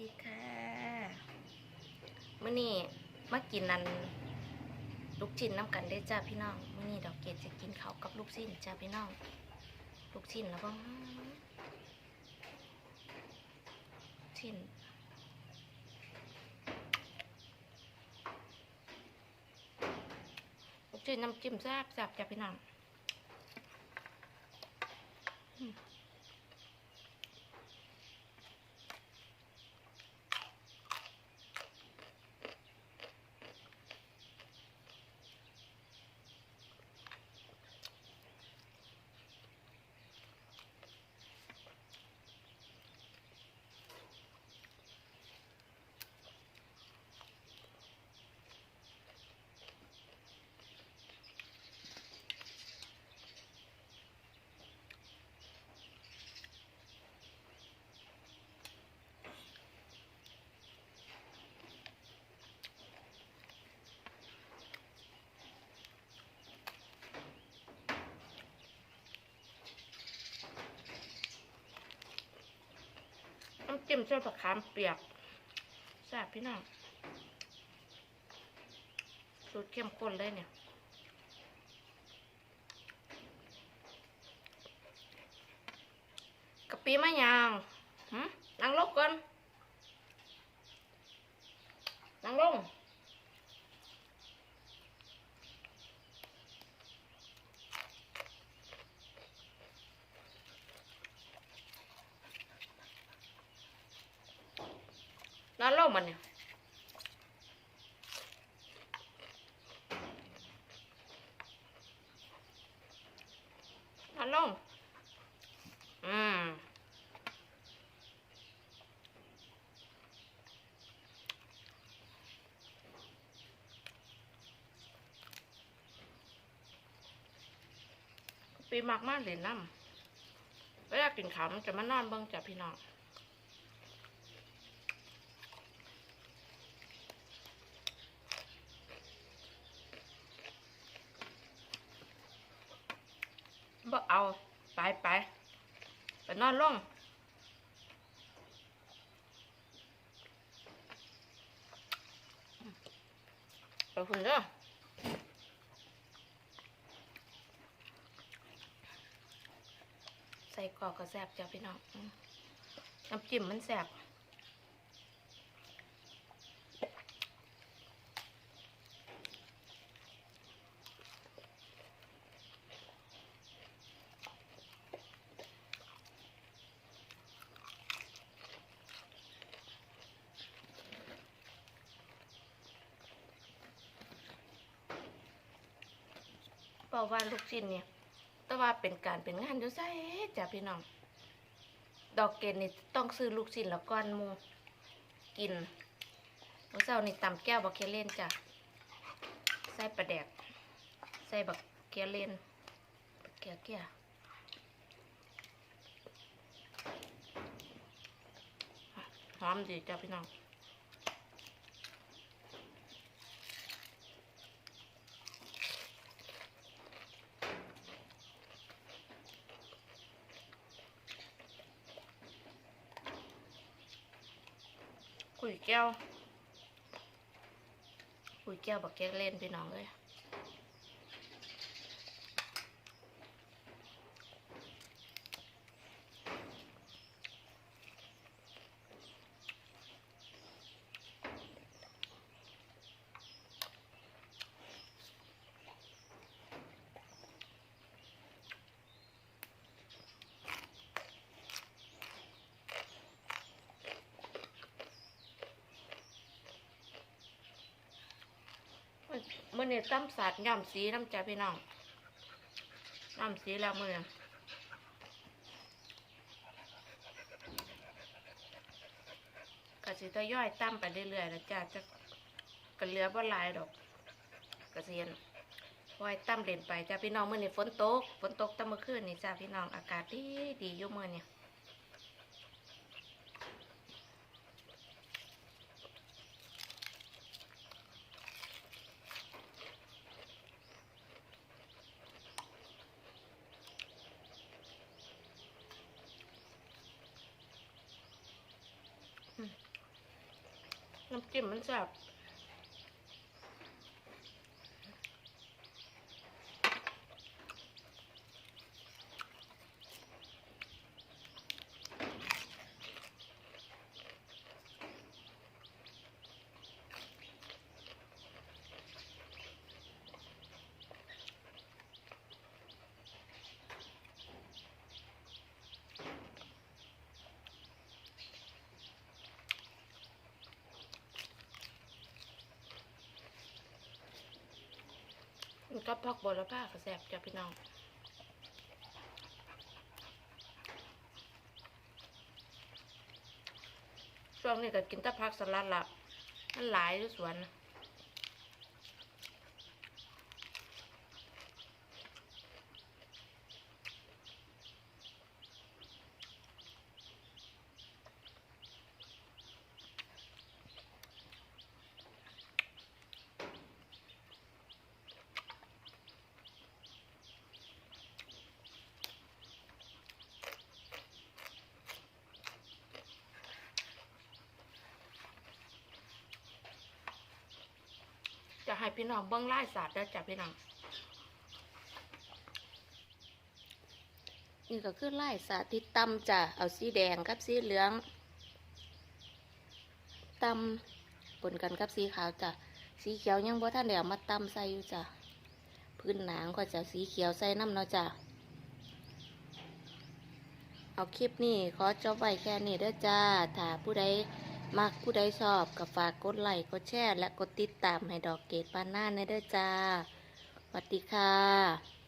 ดีค่ะมื่อนี้มากินนันลูกชิ้นน้ำกันได้จ้าพี่น้องมื่อนี้ดอกเกดจะกินเขาวกับลูกชิ้นจ้าพี่น้อง ลูกชิ้นแล้วก็ชิ้นลูกชิ้นน้ำจิ้มแซ่บแซ่บจ้าพี่น้อง จิ้มเส้นผักขามเปียกแซ่บพี่น้องสูตรเข้มข้นเลยเนี่ยกะปิมะยางหึนั่งลงก่อนนั่งลง นั่งลงมันเนี่ยนั่งลงอืมปีมากมากเลยน้ำเวลากินขาวมันจะมานอนเบิ่งจ้ะพี่น้อง บ่เอาไปไปไปนอนลงไปคุณเด้อใส่กอกก็แซ่บจ้ะพี่น้องน้ำจิ้มมันแซบ เพราะว่าลูกชิ้นเนี่ย แต่ว่าเป็นการเป็นงานอยู่ใส่จ้ะพี่น้อง ดอกเกดนี่ต้องซื้อลูกชิ้นแล้วก้อนมูกินเมื่อเช้านี่ตำแก้วบักเคเล่นจ้ะ ใส่ปลาแดก ใส่บักเกียเล่นบักเกียเกียหอมดีจ้ะพี่น้อง ปุยแก้ว ปุยแก้วบอกแก้วเล่นพี่น้องเลย มื่อนี้ตั้มสาดย่ำสีน้ำใจพี่น้องย่ำสีแล้วมื่อนี้กะสิทยอยตั้มไปเรื่อยๆนะจ้าจะกระเหลือบ่หลายดอกกระเซียนไว้ตั้มเล่นไปจ้าพี่น้องเมื่อนี้ฝนตกฝนตกตั้งเมื่อคืนนี่จ้าพี่น้องอากาศดีดีอยู่เมื่อนี้ น้ำจิ้มมันแซ่บ มับพักบอระผ้าก็แซ่บจ้ะพี่น้องช่วงนี้ก็กินแต่ผักสลัดละมันหลายอยู่สวนนะ ให้พี่น้องเบิ้งไล่ศาสตร์ได้จ้ะพี่น้องนี่ก็คือไล่สาธิตตำจ้ะเอาสีแดงกับสีเหลืองตำปนกันกับสีขาวจ้ะสีเขียวยังบ่ท่านเดี๋ยวมาตำใส่อยู่จ้ะพื้นหนังก็จะสีเขียวใส่น้ำเนาะจ้ะเอาคลิปนี้ขอจบไว้แค่นี้เด้อจ้าถ้าผู้ใด มักผู้ใดชอบก็ฝากกดไลค์กดแชร์และกดติดตามให้ดอกเกดปานหน้าในเด้อจ้าสวัสดีค่ะ